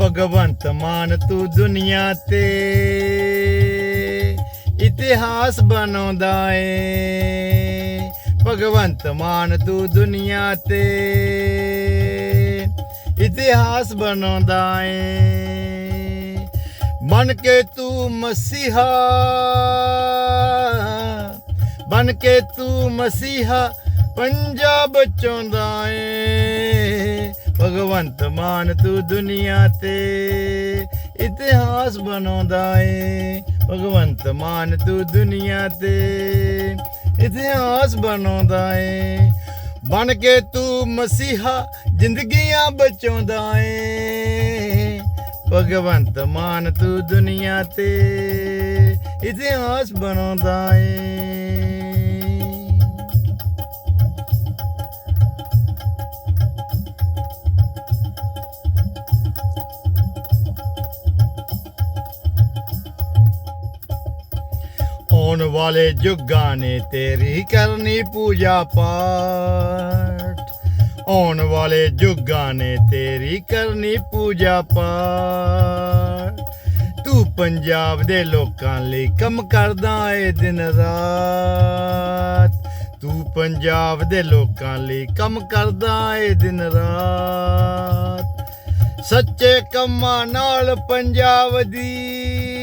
ਭਗਵੰਤ ਮਾਨ ਤੂੰ ਦੁਨੀਆ ਤੇ ਇਤਿਹਾਸ ਬਣਾਉਂਦਾ ਏ। ਭਗਵੰਤ ਮਾਨ ਤੂੰ ਦੁਨੀਆ ਤੇ ਇਤਿਹਾਸ ਬਣਾਉਂਦਾ ਏ। ਬਣ ਕੇ ਤੂੰ ਮਸੀਹਾ, ਬਣ ਕੇ ਤੂੰ ਮਸੀਹਾ, ਪੰਜਾਬ ਚਾਹੁੰਦਾ ਏ। ਭਗਵੰਤ ਮਾਨ ਤੂੰ ਦੁਨੀਆ ਤੇ ਇਤਿਹਾਸ ਬਣਾਉਂਦਾ ਏ। ਭਗਵੰਤ ਮਾਨ ਤੂੰ ਦੁਨੀਆ ਤੇ ਇਤਿਹਾਸ ਬਣਾਉਂਦਾ ਏ। ਬਣ ਕੇ ਤੂੰ ਮਸੀਹਾ ਜ਼ਿੰਦਗੀਆਂ ਬਚਾਉਂਦਾ ਏ। ਭਗਵੰਤ ਮਾਨ ਤੂੰ ਦੁਨੀਆ ਤੇ ਇਤਿਹਾਸ ਬਣਾਉਂਦਾ ਏ। ਆਉਣ ਵਾਲੇ ਜੁਗਾਂ ਨੇ ਤੇਰੀ ਕਰਨੀ ਪੂਜਾ ਪਾਠ। ਆਉਣ ਵਾਲੇ ਜੁਗਾਂ ਨੇ ਤੇਰੀ ਕਰਨੀ ਪੂਜਾ ਪਾਠ। ਤੂੰ ਪੰਜਾਬ ਦੇ ਲੋਕਾਂ ਲਈ ਕੰਮ ਕਰਦਾ ਏ ਦਿਨ ਰਾਤ। ਤੂੰ ਪੰਜਾਬ ਦੇ ਲੋਕਾਂ ਲਈ ਕੰਮ ਕਰਦਾ ਏ ਦਿਨ ਰਾਤ। ਸੱਚੇ ਕੰਮਾਂ ਨਾਲ ਪੰਜਾਬ ਦੀ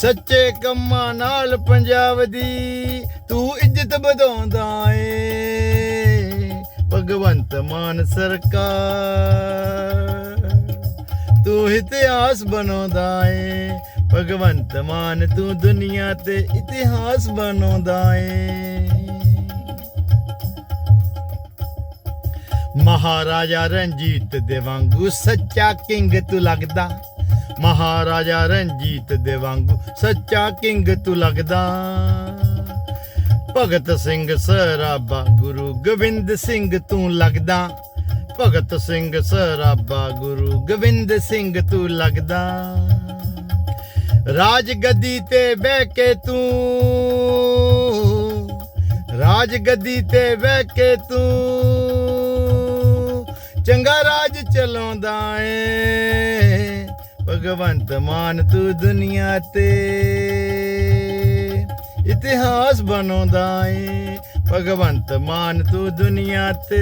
ਸੱਚੇ ਕੰਮਾਂ ਨਾਲ ਪੰਜਾਬ ਦੀ ਤੂੰ ਇੱਜ਼ਤ ਵਧਾਉਂਦਾ ਏ। ਭਗਵੰਤ ਮਾਨ ਸਰਕਾਰ, ਤੂੰ ਇਤਿਹਾਸ ਬਣਾਉਂਦਾ ਏ। ਭਗਵੰਤ ਮਾਨ ਤੂੰ ਦੁਨੀਆ ਤੇ ਇਤਿਹਾਸ ਬਣਾਉਂਦਾ ਏ। ਮਹਾਰਾਜਾ ਰਣਜੀਤ ਦੇ ਵਾਂਗੂ ਸੱਚਾ ਕਿੰਗ ਤੂੰ ਲੱਗਦਾ। ਮਹਾਰਾਜਾ ਰਣਜੀਤ ਦੇ ਵਾਂਗੂ ਸੱਚਾ ਕਿੰਗ ਤੂੰ ਲੱਗਦਾ। ਭਗਤ ਸਿੰਘ ਸਰਾਬਾ ਗੁਰੂ ਗੋਬਿੰਦ ਸਿੰਘ ਤੂੰ ਲੱਗਦਾ। ਭਗਤ ਸਿੰਘ ਸਰਾਬਾ ਗੁਰੂ ਗੋਬਿੰਦ ਸਿੰਘ ਤੂੰ ਲੱਗਦਾ। ਰਾਜ ਗੱਦੀ ਤੇ ਬਹਿ ਕੇ ਤੂੰ, ਰਾਜ ਗੱਦੀ ਤੇ ਬਹਿ ਕੇ ਤੂੰ, ਚੰਗਾ ਰਾਜ ਚਲਾਉਂਦਾ ਏ। ਭਗਵੰਤ ਮਾਨ ਤੂੰ ਦੁਨੀਆ ਤੇ ਇਤਿਹਾਸ ਬਣਾਉਂਦਾ ਏ। ਭਗਵੰਤ ਮਾਨ ਤੂੰ ਦੁਨੀਆ ਤੇ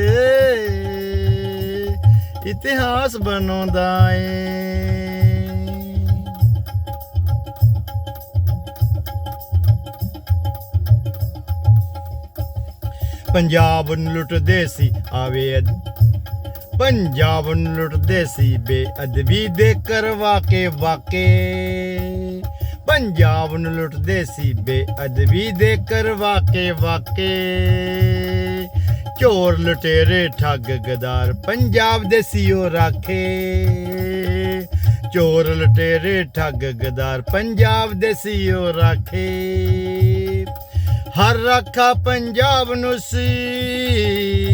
ਇਤਿਹਾਸ ਬਣਾਉਂਦਾ ਏ। ਪੰਜਾਬ ਨੂੰ ਲੁੱਟਦੇ ਸੀ ਆਵੇ ਪੰਜਾਬ ਨੂੰ ਲੁੱਟਦੇ ਸੀ ਬੇਅਦਬੀ ਦੇ ਕਰਵਾ ਕੇ ਵਾਕੇ। ਪੰਜਾਬ ਨੂੰ ਲੁੱਟਦੇ ਸੀ ਬੇਅਦਬੀ ਦੇ ਕਰਵਾ ਕੇ ਵਾਕੇ। ਚੋਰ ਲੁਟੇਰੇ ਠੱਗ ਗਦਾਰ ਪੰਜਾਬ ਦੇ ਸੀਓ ਰਾਖੇ। ਚੋਰ ਲੁਟੇਰੇ ਠੱਗ ਗਦਾਰ ਪੰਜਾਬ ਦੇ ਸੀਓ ਰਾਖੇ। ਹਰ ਰੱਖਾ ਪੰਜਾਬ ਨੂੰ ਸੀ।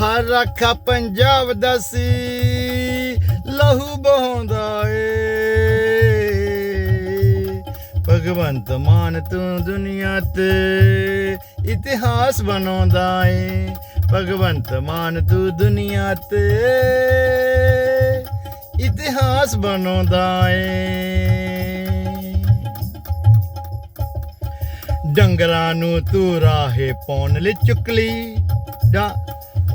ਹਰ ਰੱਖਾ ਪੰਜਾਬ ਦਾ ਸੀ, ਲਹੂ ਬਹਾਉਂਦਾ ਏ। ਭਗਵੰਤ ਮਾਨ ਤੂੰ ਦੁਨੀਆ ਤੇ ਇਤਿਹਾਸ ਬਣਾਉਂਦਾ ਏ। ਭਗਵੰਤ ਮਾਨ ਤੂੰ ਦੁਨੀਆ ਤੇ ਇਤਿਹਾਸ ਬਣਾਉਂਦਾ ਏ। ਡੰਗਰਾਂ ਨੂੰ ਤੂੰ ਰਾਹੇ ਪਾਉਣ ਲਈ ਚੁਕਲੀ ਡਾ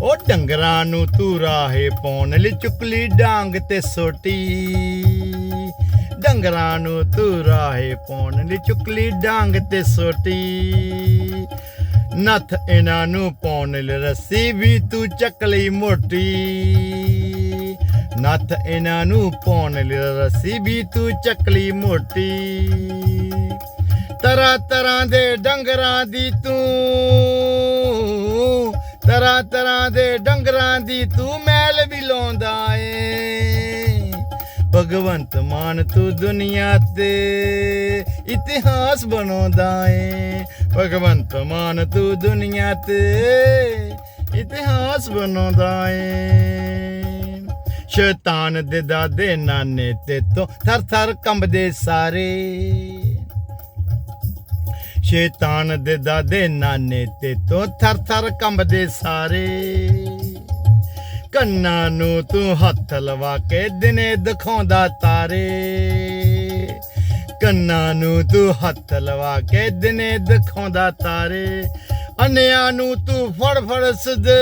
ਉਹ ਡੰਗਰਾਂ ਨੂੰ ਤੂੰ ਰਾਹੇ ਪਾਉਣ ਲਈ ਚੁਕਲੀ ਡਾਂਗ ਤੇ ਸੋਟੀ। ਡੰਗਰਾਂ ਨੂੰ ਤੂੰ ਰਾਹੇ ਪਾਉਣ ਲਈ ਚੁਕਲੀ ਡਾਂਗ ਤੇ ਸੋਟੀ। ਨੱਥ ਇਹਨਾਂ ਨੂੰ ਪਾਉਣ ਲਈ ਰੱਸੀ ਵੀ ਤੂੰ ਚੱਕ ਲਈ ਮੋਟੀ। ਨੱਥ ਇਹਨਾਂ ਨੂੰ ਪਾਉਣ ਲਈ ਰੱਸੀ ਵੀ ਤੂੰ ਚੱਕ ਲਈ ਮੋਟੀ। ਤਰ੍ਹਾਂ ਤਰ੍ਹਾਂ ਦੇ ਡੰਗਰਾਂ ਦੀ ਤੂੰ ਤਰ੍ਹਾਂ ਤਰ੍ਹਾਂ ਦੇ ਡੰਗਰਾਂ ਦੀ ਤੂੰ ਮੈਲ ਵੀ ਲਾਉਂਦਾ ਏ। ਭਗਵੰਤ ਮਾਨ ਤੂੰ ਦੁਨੀਆ ਤੇ ਇਤਿਹਾਸ ਬਣਾਉਂਦਾ ਏ। ਭਗਵੰਤ ਮਾਨ ਤੂੰ ਦੁਨੀਆ ਤੇ ਇਤਿਹਾਸ ਬਣਾਉਂਦਾ ਏ। ਸ਼ੈਤਾਨ ਦੇ ਦਾਦੇ ਨਾਨੇ ਤੇ ਤੋਂ ਥਰ ਥਰ ਕੰਬਦੇ ਸਾਰੇ। ਸ਼ੈਤਾਨ ਦੇ ਦਾਦੇ ਨਾਨੇ ਤੇ ਤੋਂ ਥਰ ਥਰ ਕੰਬਦੇ ਸਾਰੇ। ਕੰਨਾਂ ਨੂੰ ਤੂੰ ਹੱਥ ਲਵਾ ਕੇ ਦਿਨੇ ਦਿਖਾਉਂਦਾ ਤਾਰੇ। ਕੰਨਾਂ ਨੂੰ ਤੂੰ ਹੱਥ ਲਵਾ ਕੇ ਦਿਨੇ ਦਿਖਾਉਂਦਾ ਤਾਰੇ। ਅੰਨਿਆਂ ਨੂੰ ਤੂੰ ਫੜ ਫੜ ਸਦੇ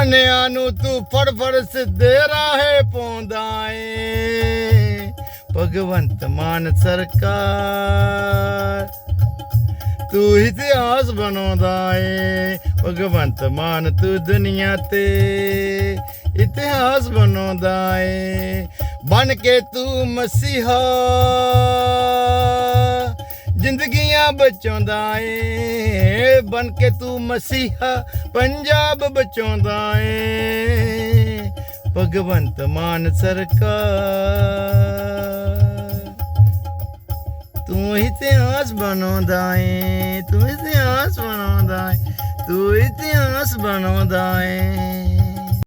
ਅੰਨਿਆਂ ਨੂੰ ਤੂੰ ਫੜ ਫੜ ਸਦੇ ਰਾਹੇ ਪਾਉਂਦਾ ਏ। ਭਗਵੰਤ ਮਾਨ ਸਰਕਾਰ। ਤੂੰ ਇਤਿਹਾਸ ਬਣਾਉਂਦਾ ਏ, ਭਗਵੰਤ ਮਾਨ ਤੂੰ ਦੁਨੀਆ ਤੇ। ਇਤਿਹਾਸ ਬਣਾਉਂਦਾ ਏ, ਬਣ ਕੇ ਤੂੰ ਮਸੀਹਾ। ਜ਼ਿੰਦਗੀਆਂ ਬਚਾਉਂਦਾ ਏ, ਬਣ ਕੇ ਤੂੰ ਮਸੀਹਾ। ਪੰਜਾਬ ਬਚਾਉਂਦਾ ਏ, ਭਗਵੰਤ ਮਾਨ ਸਰਕਾਰ। ਬਣਾਉਂਦਾ ਏ ਤੂੰ ਇਤਿਹਾਸ ਬਣਾਉਂਦਾ ਏ ਤੂੰ ਇਤਿਹਾਸ ਬਣਾਉਂਦਾ ਏ।